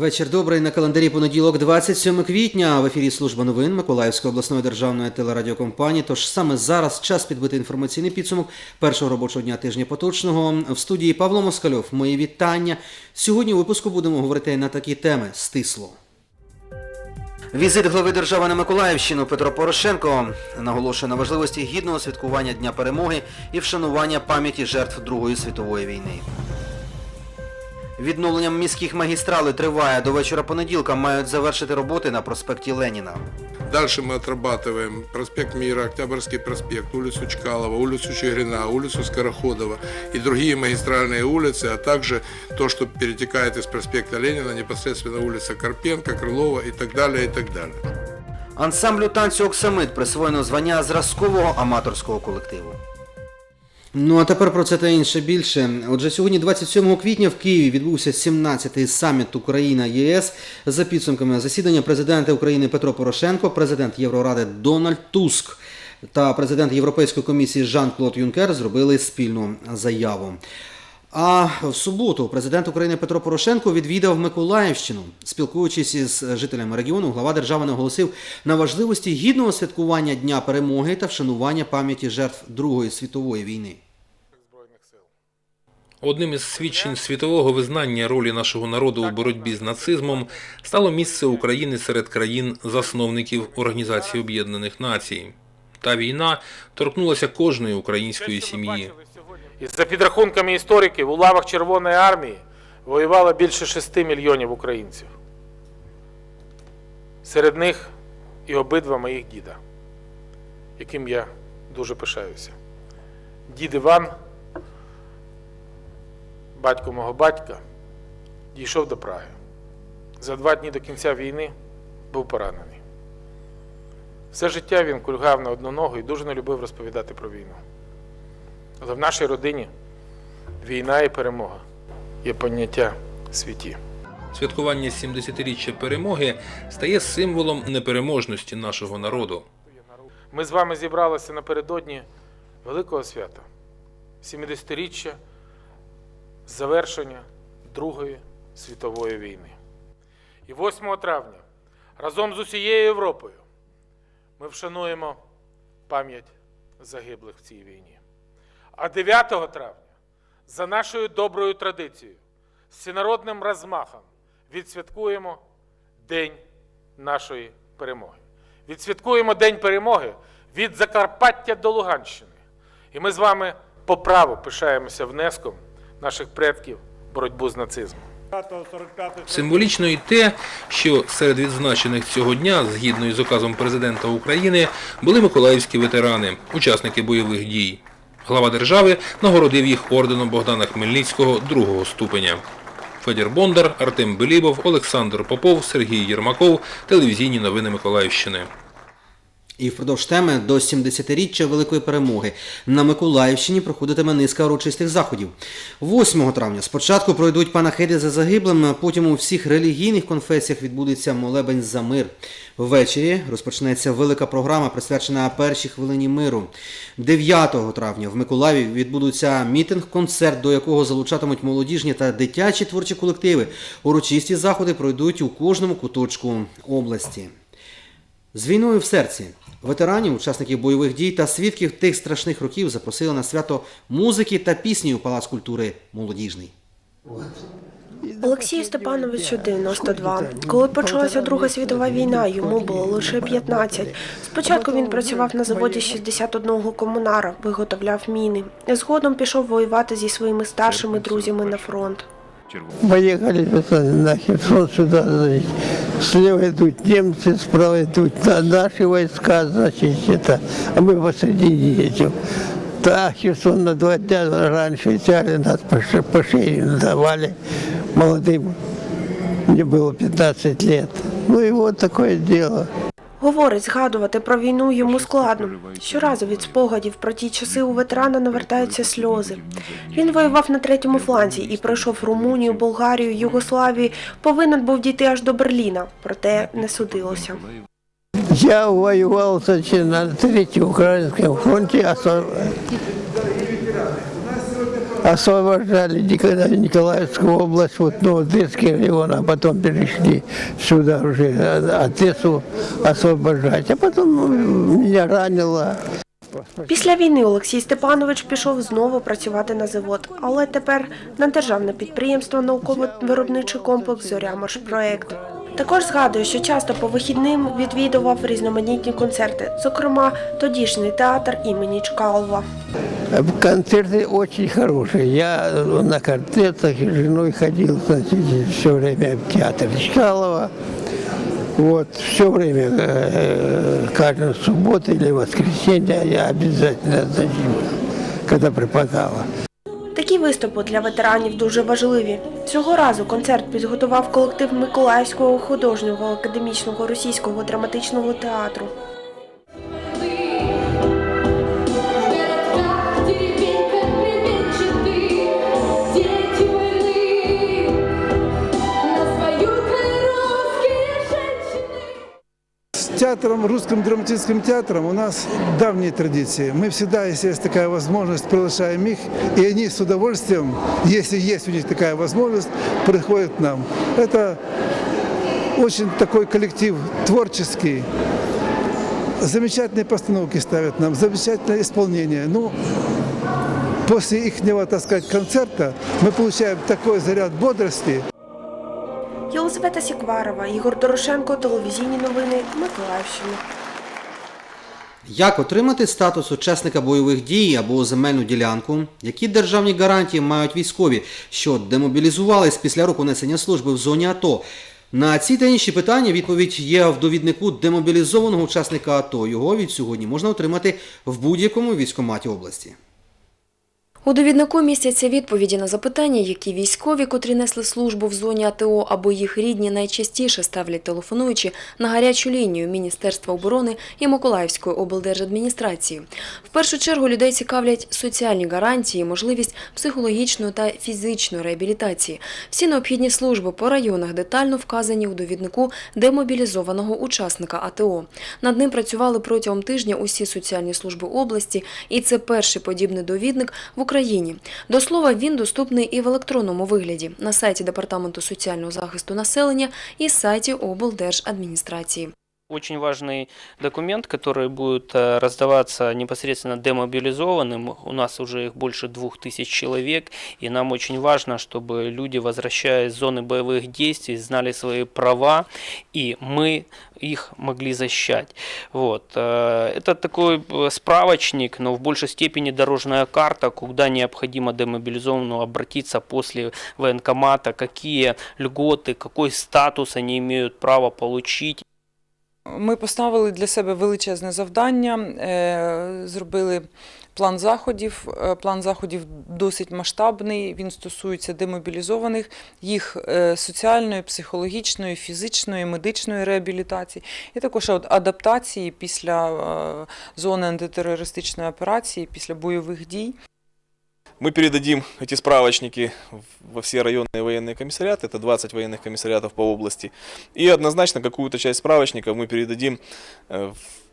Вечір добрий на календарі понеділок, 27 квітня. В ефірі служба новин Миколаївської обласної державної телерадіокомпанії. Тож саме зараз час підбити інформаційний підсумок першого робочого дня тижня поточного. В студії Павло Москальов. Мої вітання. Сьогодні у випуску будемо говорити на такі теми стисло. Візит глави держави на Миколаївщину Петро Порошенко наголошує на важливості гідного святкування Дня перемоги і вшанування пам'яті жертв Другої світової війни. Відновленням міських магістралей триває. До вечора понеділка мають завершити роботи на проспекті Леніна. Дальше мы отрабатываем проспект Мира, Октябрьский проспект, улицу Чкалова, улицу Чигирина, улицу Скороходова и другие магистральные улицы, а также то, что перетекает из проспекта Ленина, непосредственно улица Карпенко, Крылова и так далее, и так далее. Ансамблю танцю Оксамит присвоєно звання зразкового аматорського колективу. Ну а тепер про це та інше більше. Отже, сьогодні, 27 квітня, в Києві відбувся 17-й саміт Україна ЄС за підсумками засідання президента України Петро Порошенко, президент Євроради Дональд Туск та президент Європейської комісії Жан-Клод Юнкер зробили спільну заяву. А в суботу президент України Петро Порошенко відвідав Миколаївщину. Спілкуючись із жителями регіону, глава держави наголосив на важливості гідного святкування Дня перемоги та вшанування пам'яті жертв Другої світової війни. Одним із свідчень світового визнання ролі нашого народу у боротьбі з нацизмом стало місце України серед країн-засновників Організації Об'єднаних Націй. Та війна торкнулася кожної української сім'ї. І за підрахунками істориків, у лавах Червоної армії воювало більше 6 мільйонів українців. Серед них і обидва моїх діда, яким я дуже пишаюся. Дід Іван, батько мого батька, дійшов до Праги. За два дні до кінця війни був поранений. Все життя він кульгав на одну ногу і дуже не любив розповідати про війну. Але в нашій родині війна і перемога є поняття святі. Святкування 70-річчя перемоги стає символом непереможності нашого народу. Ми з вами зібралися напередодні великого свята 70-річчя завершення Другої світової війни. І 8 травня разом з усією Європою ми вшануємо пам'ять загиблих в цій війні. А 9 травня за нашою доброю традицією з всенародним розмахом відсвяткуємо День нашої перемоги. Відсвяткуємо День перемоги від Закарпаття до Луганщини. І ми з вами по праву пишаємося внеском наших предків боротьбу з нацизмом. Символічно і те, що серед відзначених цього дня, згідно із указом президента України, були миколаївські ветерани, учасники бойових дій. Глава держави нагородив їх орденом Богдана Хмельницького другого ступеня. Федір Бондар, Артем Белібов, Олександр Попов, Сергій Єрмаков, телевізійні новини Миколаївщини. І впродовж теми до 70-річчя Великої перемоги на Миколаївщині проходитиме низка урочистих заходів. 8 травня спочатку пройдуть панахиди за загиблими, а потім у всіх релігійних конфесіях відбудеться молебень за мир. Ввечері розпочнеться велика програма, присвячена першій хвилині миру. 9 травня в Миколаєві відбудуться мітинг, концерт, до якого залучатимуть молодіжні та дитячі творчі колективи. Урочисті заходи пройдуть у кожному куточку області. З війною в серці ветеранів, учасників бойових дій та свідків тих страшних років запросили на свято музики та пісні у Палац культури Молодіжний. Олексію Степановичу 92. Коли почалася Друга світова війна, йому було лише 15. Спочатку він працював на заводі 61 комунара, виготовляв міни. Згодом пішов воювати зі своїми старшими друзями на фронт. Поехали пацаны, на Херсон сюда, значит, слева идут немцы, справа идут на- наши войска, значит, это, а мы посредине едем. Да, Херсон на два дня раньше взяли нас по шее надавали молодым. Мне было 15 лет. Ну и вот такое дело. Говорить, згадувати про війну йому складно. Щоразу від спогадів про ті часи у ветерана навертаються сльози. Він воював на третьому фланзі і пройшов Румунію, Болгарію, Югославію. Повинен був дійти аж до Берліна, проте не судилося. Я воював на третій українському фронті, освобождали Николаевскую область, вот, ну, Одесский регион, а потом перешли сюда уже Одессу освобождать. А потом ну, меня ранило. Після війни Олексій Степанович пішов знову працювати на завод, але тепер на державне підприємство науково-виробничий комплекс «Зоря-Машпроект». Також згадує, що часто по вихідним відвідував різноманітні концерти, зокрема тодішній театр імені Чкалова. Концерты очень хорошие. Я на концертах с женой ходил значит, все время в театр Чкалова. Вот, все время, э, каждую субботу или воскресенье я обязательно значит, когда преподала. Такі виступи для ветеранів дуже важливі. Цього разу концерт підготував колектив Миколаївського художнього академічного російського драматичного театру. Театром, русским драматическим театром у нас давние традиции. Мы всегда, если есть такая возможность, приглашаем их, и они с удовольствием, если есть у них такая возможность, приходят к нам. Это очень такой коллектив творческий. Замечательные постановки ставят нам, замечательное исполнение. Ну, после их, так сказать, концерта мы получаем такой заряд бодрости, Єлизавета Сікварова, Ігор Дорошенко, телевізійні новини Миколаївщини. Як отримати статус учасника бойових дій або земельну ділянку? Які державні гарантії мають військові, що демобілізувались після року несення служби в зоні АТО? На ці та інші питання відповідь є в довіднику демобілізованого учасника АТО. Його від сьогодні можна отримати в будь-якому військкоматі області. У довіднику містяться відповіді на запитання, які військові, котрі несли службу в зоні АТО або їх рідні найчастіше ставлять телефонуючи на гарячу лінію Міністерства оборони і Миколаївської облдержадміністрації. В першу чергу людей цікавлять соціальні гарантії, можливість психологічної та фізичної реабілітації. Всі необхідні служби по районах детально вказані у довіднику демобілізованого учасника АТО. Над ним працювали протягом тижня усі соціальні служби області, і це перший подібний довідник в Україні. До слова, він доступний і в електронному вигляді на сайті Департаменту соціального захисту населення і сайті облдержадміністрації. Очень важный документ, который будет э, раздаваться непосредственно демобилизованным. У нас уже их больше двух тысяч человек, и нам очень важно, чтобы люди, возвращаясь с зоны боевых действий, знали свои права, и мы их могли защищать. Вот. э, Это такой э, справочник, но в большей степени дорожная карта, куда необходимо демобилизованному обратиться после военкомата, какие льготы, какой статус они имеют право получить. Ми поставили для себе величезне завдання, е, зробили план заходів. Е, План заходів досить масштабний. Він стосується демобілізованих, їх е, соціальної, психологічної, фізичної, медичної реабілітації і також адаптації після зони антитерористичної операції, після бойових дій. Мы передадим эти справочники в- во все районные военные комиссариаты, это 20 военных комиссариатов по области. И однозначно какую-то часть справочников мы передадим э,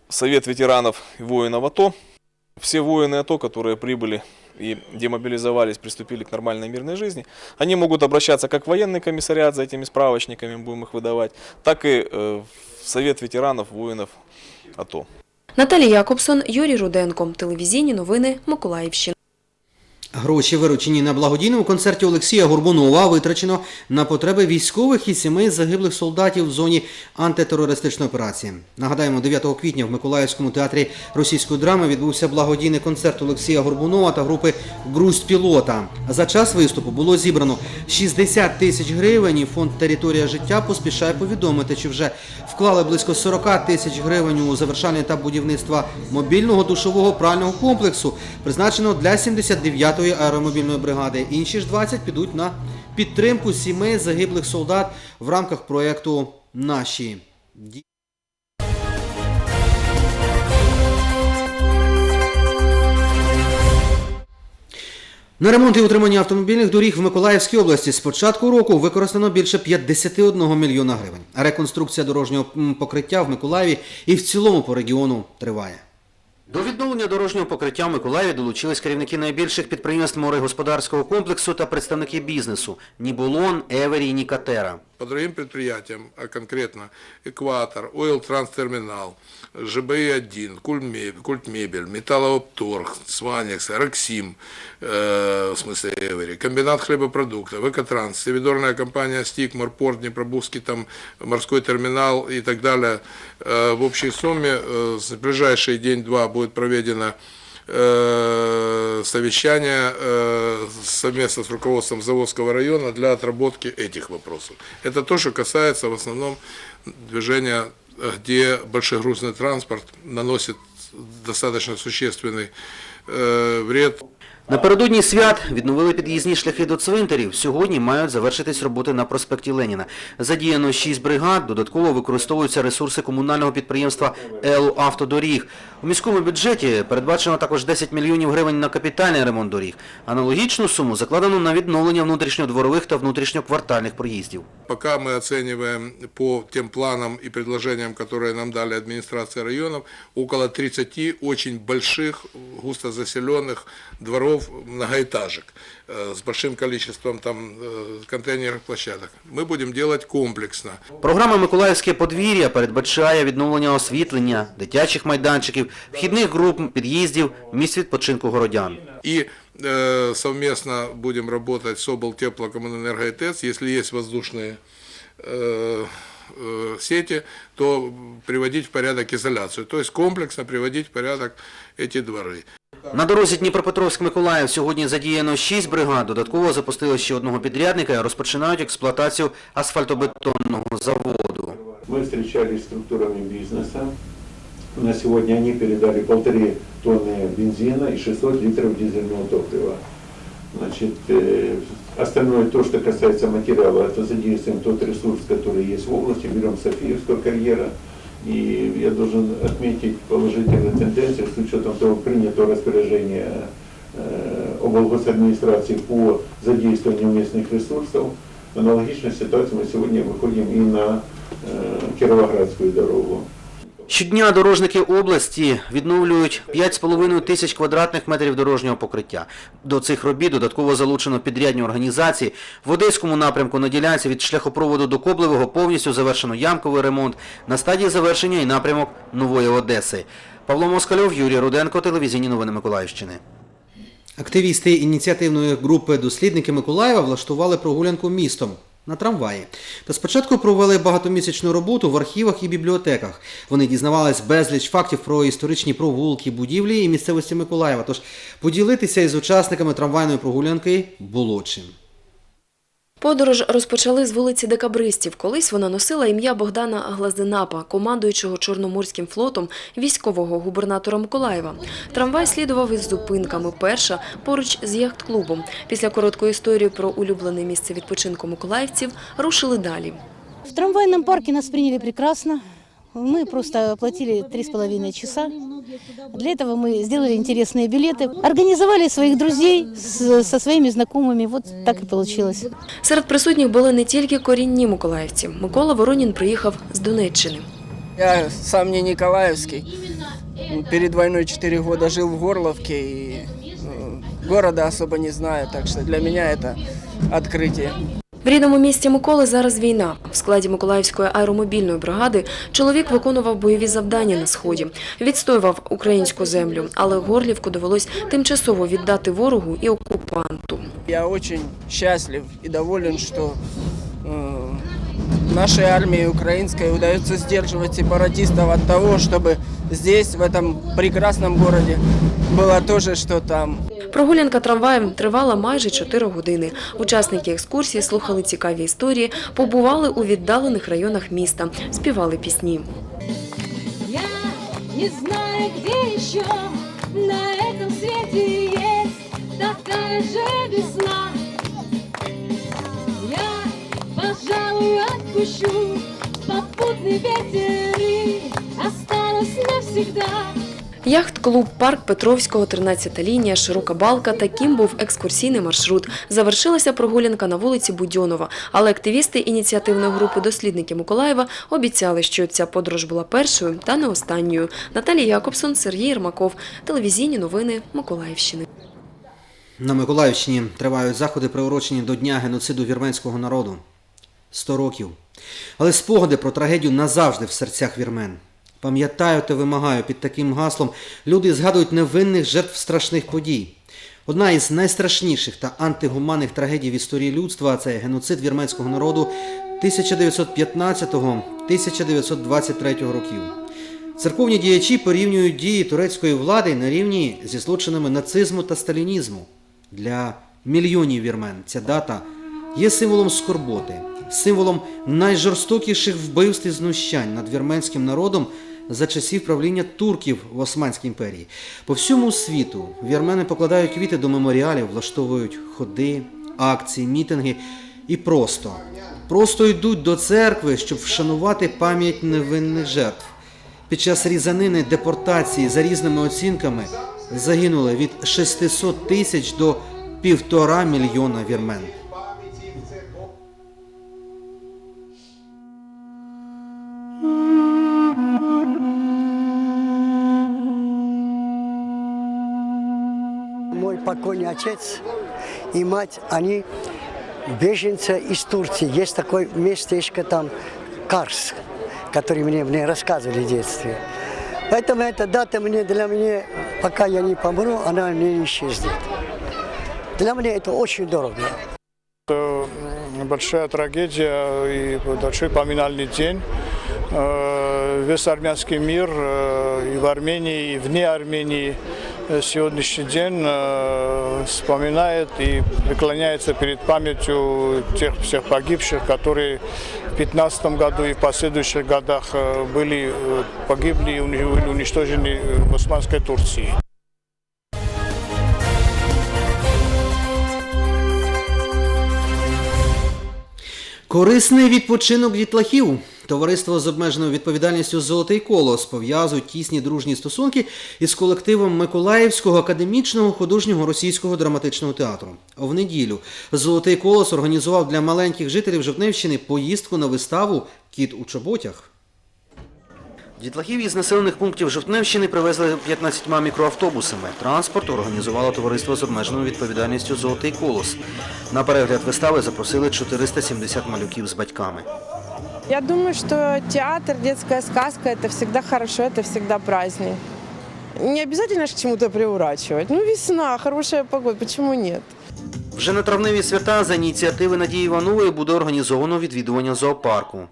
в Совет ветеранов и воинов АТО. Все воины АТО, которые прибыли и демобилизовались, приступили к нормальной мирной жизни, они могут обращаться как в военный комиссариат за этими справочниками, будем их выдавать, так и э, в Совет ветеранов воинов АТО. Наталія Якобсон, Юрій Руденко. Телевізійні новини Миколаївщини. Гроші, виручені на благодійному концерті Олексія Горбунова, витрачено на потреби військових і сімей загиблих солдатів в зоні антитерористичної операції. Нагадаємо, 9 квітня в Миколаївському театрі російської драми відбувся благодійний концерт Олексія Горбунова та групи Грусть пілота. За час виступу було зібрано 60 тисяч гривень. і Фонд Територія життя поспішає повідомити, чи вже вклали близько 40 тисяч гривень у завершальний етап будівництва мобільного душового прального комплексу, призначеного для 79-ї аеромобільної бригади. Інші ж 20 підуть на підтримку сімей загиблих солдат в рамках проєкту Наші. На ремонт і утримання автомобільних доріг в Миколаївській області з початку року використано більше 51 мільйона гривень. Реконструкція дорожнього покриття в Миколаєві і в цілому по регіону триває. До відновлення дорожнього покриття в Миколаєві долучились керівники найбільших підприємств морегосподарського комплексу та представники бізнесу – Нібулон, Евері і Нікатера. По другим підприємствам, а конкретно Екватор, Ойл Транс-Терминал, ЖБИ-1, Культмебель, Металлоопторг, Сванекс, Рексим, э, в смысле Эвери, комбинат хлебопродуктов, Экотранс, сервидорная компания Стик, Морпорт, Днепробузский, там морской терминал и так далее. Э, в общей сумме э, в ближайший день-два будет проведено э, совещание э, совместно с руководством Заводского района для отработки этих вопросов. Это то, что касается в основном движения, где большегрузный транспорт наносит достаточно существенный э, вред Напередодні свят відновили під'їзні шляхи до цвинтарів. Сьогодні мають завершитись роботи на проспекті Леніна. Задіяно 6 бригад, додатково використовуються ресурси комунального підприємства «Елу Автодоріг». У міському бюджеті передбачено також 10 мільйонів гривень на капітальний ремонт доріг. Аналогічну суму закладено на відновлення внутрішньодворових та внутрішньоквартальних проїздів. Пока мы оцениваем по тем планам и предложениям, которые нам дали администрация районов, около 30 очень больших, густо заселенных дворов многоэтажек э, с большим количеством там э, контейнерных площадок. Мы будем делать комплексно. Програма «Миколаївське подвір'я» передбачає відновлення освітлення, дитячих майданчиків, вхідних груп, під'їздів, місць відпочинку городян. И э, совместно будем работать с облтеплокоммунэнерго и ТЭЦ. Если есть воздушные э, э, сети, то приводить в порядок изоляцию. То есть комплексно приводить в порядок эти дворы. На дорозі Дніпропетровськ-Миколаїв сьогодні задіяно 6 бригад, додатково запустили ще одного підрядника і розпочинають експлуатацію асфальтобетонного заводу. Мы встречались с структурами бизнеса. На сегодня они передали полторы тонны бензина и 600 литров дизельного топлива. Значит, э, остальное, то, что касается материала, это задействуем тот ресурс, который есть в области, берем Софиевского карьера. И я должен отметить положительную тенденцию с учетом того принятого распоряжения э, облгосадминистрации по задействованию местных ресурсов. Аналогичную ситуацию мы сегодня выходим и на э, Кировоградскую дорогу. Щодня дорожники області відновлюють 5,5 тисяч квадратних метрів дорожнього покриття. До цих робіт додатково залучено підрядні організації. В Одеському напрямку на ділянці від шляхопроводу до Коблевого повністю завершено ямковий ремонт. На стадії завершення і напрямок Нової Одеси. Павло Москальов, Юрій Руденко, телевізійні новини Миколаївщини. Активісти ініціативної групи «Дослідники Миколаєва» влаштували прогулянку містом на трамваї. Та спочатку провели багатомісячну роботу в архівах і бібліотеках. Вони дізнавались безліч фактів про історичні прогулки, будівлі і місцевості Миколаєва. Тож поділитися із учасниками трамвайної прогулянки було чим. Подорож розпочали з вулиці Декабристів. Колись вона носила ім'я Богдана Глазденапа, командуючого Чорноморським флотом військового губернатора Миколаєва. Трамвай слідував із зупинками. Перша поруч з яхт-клубом. Після короткої історії про улюблене місце відпочинку миколаївців рушили далі. В трамвайном парке нас приняли прекрасно. Мы просто с половиной часа. Для этого мы сделали интересные билеты, организовали своих друзей с- со своими знакомыми. Вот так и получилось. Серед присутніх були не тільки корінні миколаївці. Микола Воронін приїхав з Донеччини. Я сам не Николаевский. Перед войной 4 года жил в Горловке и э, города особо не знаю, так что для меня это открытие. В рідному місті Миколи зараз війна. В складі Миколаївської аеромобільної бригади чоловік виконував бойові завдання на сході, відстоював українську землю, але Горлівку довелось тимчасово віддати ворогу і окупанту. Я очень счастлив и доволен, что э, нашей армии украинской удается сдерживать сепаратистов от того, чтобы здесь, в этом прекрасном городе, было то же, что там. Прогулянка трамваєм тривала майже 4 години. Учасники екскурсії слухали цікаві історії, побували у віддалених районах міста, співали пісні. Я не знаю, где еще на этом свете есть такая же весна. Я, пожалуй, отпущу попутный ветер и останусь навсегда. Яхт клуб, парк Петровського, 13 лінія, широка балка. Таким був екскурсійний маршрут. Завершилася прогулянка на вулиці Будьонова. Але активісти ініціативної групи дослідники Миколаєва обіцяли, що ця подорож була першою та не останньою. Наталія Якобсон, Сергій Єрмаков. Телевізійні новини Миколаївщини. На Миколаївщині тривають заходи, приурочені до Дня геноциду вірменського народу. Сто років. Але спогади про трагедію назавжди в серцях вірмен. Пам'ятаю та вимагаю під таким гаслом люди згадують невинних жертв страшних подій. Одна із найстрашніших та антигуманних трагедій в історії людства це геноцид вірменського народу 1915-1923 років. Церковні діячі порівнюють дії турецької влади на рівні зі злочинами нацизму та сталінізму. Для мільйонів вірмен ця дата є символом скорботи, символом найжорстокіших вбивств і знущань над вірменським народом за часів правління турків в Османській імперії. По всьому світу вірмени покладають квіти до меморіалів, влаштовують ходи, акції, мітинги і просто, просто йдуть до церкви, щоб вшанувати пам'ять невинних жертв. Під час різанини депортації за різними оцінками загинули від 600 тисяч до півтора мільйона вірмен. Покойный отец и мать, они беженцы из Турции. Есть такое местечко там, Карс, который мне, мне рассказывали в детстве. Поэтому эта дата мне, для меня, пока я не помру, она не исчезнет. Для меня это очень дорого. Это большая трагедия и большой поминальный день. Э, Весь армянский мир э, и в Армении, и вне Армении сегодняшний день э, вспоминает и преклоняется перед памятью тех всех погибших, которые в 2015 году и в последующих годах э, были э, погибли и уни- были уничтожены э, в Османской Турции. Корисний відпочинок дітлахів. Товариство з обмеженою відповідальністю Золотий колос пов'язують тісні дружні стосунки із колективом Миколаївського академічного художнього російського драматичного театру. В неділю Золотий колос організував для маленьких жителів Жовтневщини поїздку на виставу Кіт у чоботях. Дітлахів із населених пунктів Жовтневщини привезли 15 мікроавтобусами. Транспорт організувало товариство з обмеженою відповідальністю Золотий колос. На перегляд вистави запросили 470 малюків з батьками. Я думаю, что театр, детская сказка – это всегда хорошо, это всегда праздник. Не обязательно к чему-то приурачивать. Ну, весна, хорошая погода, почему нет? Вже на травневі свята за ініціативи Надії Іванової буде організовано відвідування зоопарку.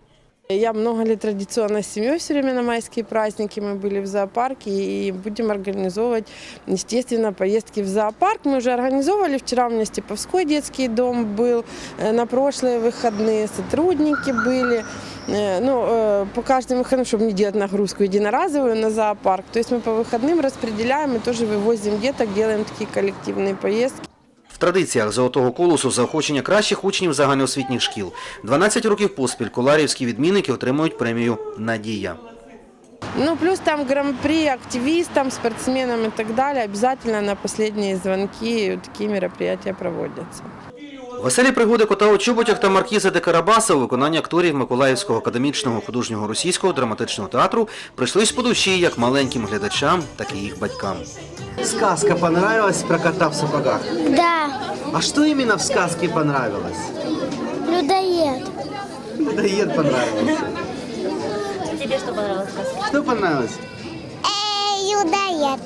Я много лет традиционно с семьей все время на майские праздники мы были в зоопарке и будем организовывать, естественно, поездки в зоопарк. Мы уже организовывали, вчера у меня Степовской детский дом был, э, на прошлые выходные сотрудники были. Э, Ну, э, по каждым выходным, чтобы не делать нагрузку единоразовую на зоопарк. То есть мы по выходным распределяем и тоже вывозим деток, делаем такие коллективные поездки. В традиціях золотого колосу заохочення кращих учнів загальноосвітніх шкіл. 12 років поспіль коларівські відмінники отримують премію Надія. Ну, плюс там гран-при активистам, спортсменам и так далее. Обязательно на последние звонки такие мероприятия проводятся. Веселі пригоди кота у чоботях та маркіза де Карабаса у виконанні акторів Миколаївського академічного художнього російського драматичного театру прийшлись по душі як маленьким глядачам, так і їх батькам. Сказка понравилась про кота в сапогах? Да, А что именно в сказке понравилось? людоед. Людоед понравился. Тебе что понравилось? Что понравилось? Эй, людоед.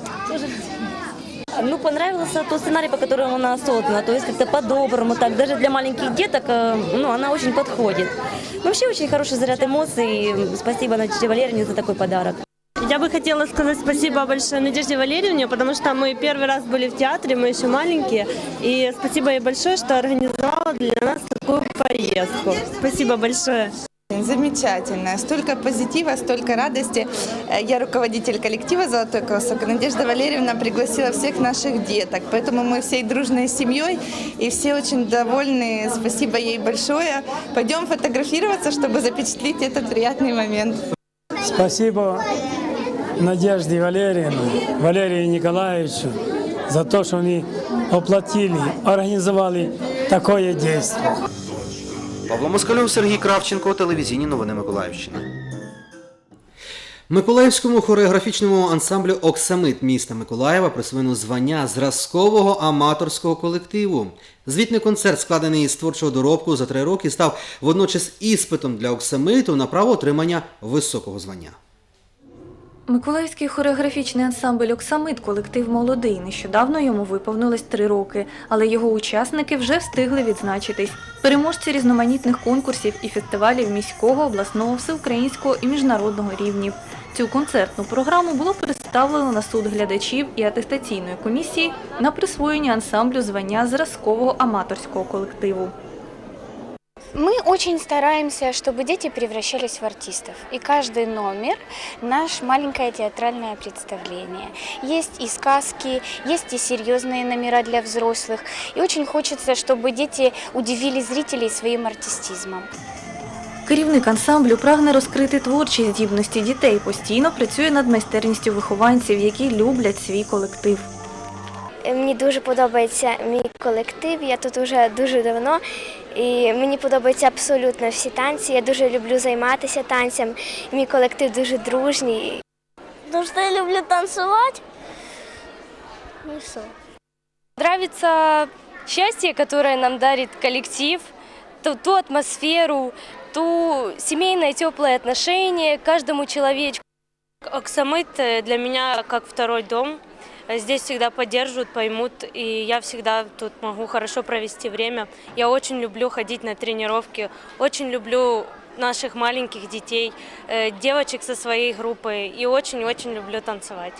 Ну, понравился тот сценарий, по которому она создана. То есть как-то по-доброму, так, даже для маленьких деток, э, ну, она очень подходит. Вообще очень хороший заряд эмоций. Спасибо Надежде Валерьевне за такой подарок. Я бы хотела сказать спасибо большое Надежде Валерьевне, потому что мы первый раз были в театре, мы еще маленькие. И спасибо ей большое, что организовала для нас такую поездку. Спасибо большое. Замечательно. Столько позитива, столько радости. Э, Я руководитель коллектива «Золотой колосок». и Надежда Валерьевна пригласила всех наших деток. Поэтому мы всей дружной семьей и все очень довольны. Спасибо ей большое. Пойдем фотографироваться, чтобы запечатлеть этот приятный момент. Спасибо Надежде Валерьевне, Валерію Николаевичу за те, що вони оплатили, організували таке дійство. Павло Москальов, Сергій Кравченко, телевізійні новини Миколаївщини. Миколаївському хореографічному ансамблю Оксамит міста Миколаєва присвоєно звання зразкового аматорського колективу. Звітний концерт, складений із творчого доробку за три роки, став водночас іспитом для Оксамиту на право отримання високого звання. Миколаївський хореографічний ансамбль Оксамит колектив молодий. Нещодавно йому виповнилось три роки, але його учасники вже встигли відзначитись. Переможці різноманітних конкурсів і фестивалів міського, обласного, всеукраїнського і міжнародного рівнів. Цю концертну програму було представлено на суд глядачів і атестаційної комісії на присвоєння ансамблю звання зразкового аматорського колективу. Мы очень стараемся, чтобы дети превращались в артистов. И каждый номер – наш маленькое театральное представление. Есть и сказки, есть и серьезные номера для взрослых. И очень хочется, чтобы дети удивили зрителей своим артистизмом. Керівник ансамблю прагне розкрити творчі здібності дітей, постійно працює над майстерністю вихованців, які люблять свій колектив. Мені дуже подобається мій колектив. Я тут вже дуже давно. І мені подобаються абсолютно всі танці. Я дуже люблю займатися танцем. Мій колектив дуже дружній. Тому що я люблю танцювати. Ну і все. Нравится счастье, которое нам дарит коллектив, ту, ту атмосферу, ту семейное теплое отношение к каждому человечку. Оксамыт э, для меня как второй дом. Здесь всегда поддерживают, поймут, и я всегда тут могу хорошо провести время. Я очень люблю ходить на тренировки, очень люблю наших маленьких детей, э, девочек со своей группой, и очень-очень люблю танцевать.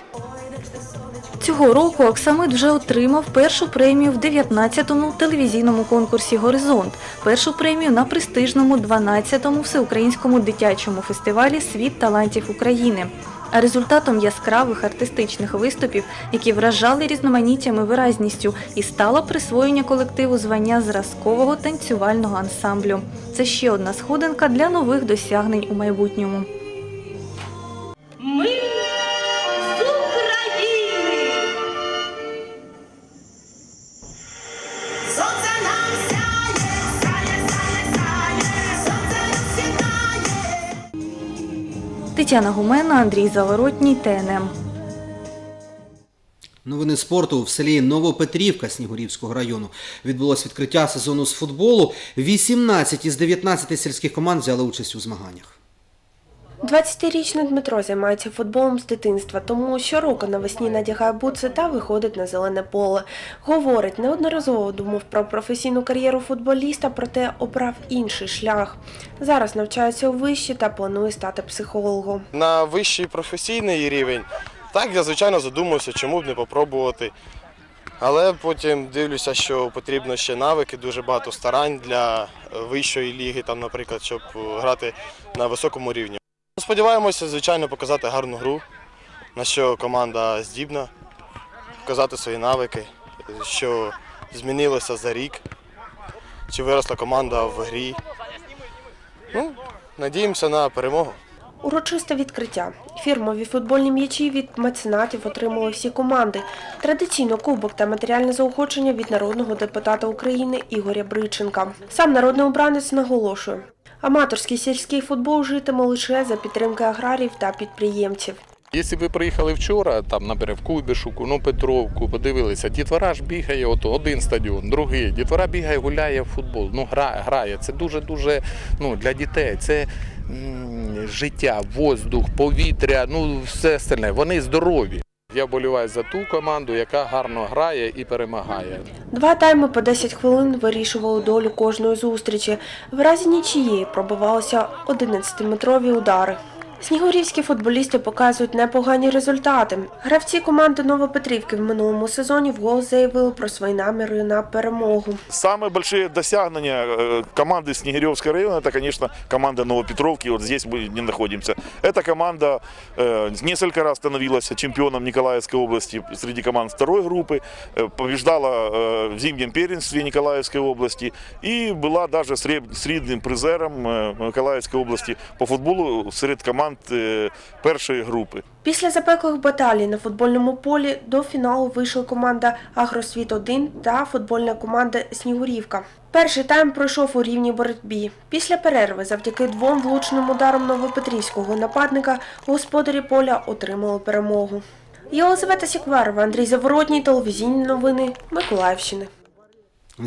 Цього року Оксамит вже отримав першу премію в 19-му телевізійному конкурсі Горизонт, першу премію на престижному 12-му всеукраїнському дитячому фестивалі Світ талантів України. А результатом яскравих артистичних виступів, які вражали різноманіттям і виразністю, і стало присвоєння колективу звання зразкового танцювального ансамблю. Це ще одна сходинка для нових досягнень у майбутньому. Ми Тетяна Гумена, Андрій Заворотній, ТНМ. Новини спорту в селі Новопетрівка Снігурівського району відбулось відкриття сезону з футболу. 18 із 19 сільських команд взяли участь у змаганнях. 20-річний Дмитро займається футболом з дитинства, тому щороку навесні надягає бутси та виходить на зелене поле. Говорить, неодноразово думав про професійну кар'єру футболіста, проте обрав інший шлях. Зараз навчається у виші та планує стати психологом. на вищий професійний рівень. Так, я звичайно задумався, чому б не попробувати. Але потім дивлюся, що потрібно ще навики, дуже багато старань для вищої ліги, там, наприклад, щоб грати на високому рівні. Сподіваємося, звичайно, показати гарну гру, на що команда здібна, показати свої навики, що змінилося за рік, чи виросла команда в грі. Ну, надіємося на перемогу. Урочисте відкриття. Фірмові футбольні м'ячі від меценатів отримали всі команди. Традиційно кубок та матеріальне заохочення від народного депутата України Ігоря Бриченка. Сам народний обранець наголошує. Аматорський сільський футбол житиме лише за підтримки аграріїв та підприємців. Якщо ви приїхали вчора, там, наприклад, в Куйбишуку, ну Петровку, подивилися, дітвора ж бігає, от один стадіон, другий. Дітвора бігає, гуляє в футбол. Ну, грає, грає. Це дуже-дуже ну, для дітей. Це життя, воздух, повітря, ну все остальне. Вони здорові. Я боліваю за ту команду, яка гарно грає і перемагає. Два тайми по 10 хвилин вирішували долю кожної зустрічі. В разі нічиєї пробивалися 11-метрові удари. Снігурівські футболісти показують непогані результати. Гравці команди Новопетрівки в минулому сезоні вголос заявили про свої наміри на перемогу. Самые большие достижения э, команды Снегиревского района, это, конечно, команда Новопетровки, вот здесь мы не находимся. Эта команда э, несколько раз становилась чемпионом Николаевской области среди команд второй группы, э, побеждала э, в зимнем первенстве Николаевской области и была даже среб- сребным призером э, Николаевской области по футболу среди команд команд е, першої групи. Після запеклих баталій на футбольному полі до фіналу вийшла команда Агросвіт 1 та футбольна команда Снігурівка. Перший тайм пройшов у рівній боротьбі. Після перерви, завдяки двом влучним ударам новопетрівського нападника, господарі поля отримали перемогу. Єлизавета Сікварова, Андрій Заворотній, телевізійні новини Миколаївщини.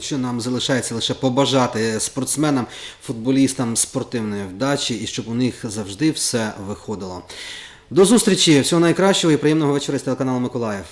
Що нам залишається лише побажати спортсменам, футболістам спортивної вдачі і щоб у них завжди все виходило. До зустрічі, всього найкращого і приємного вечора з телеканалу Миколаїв.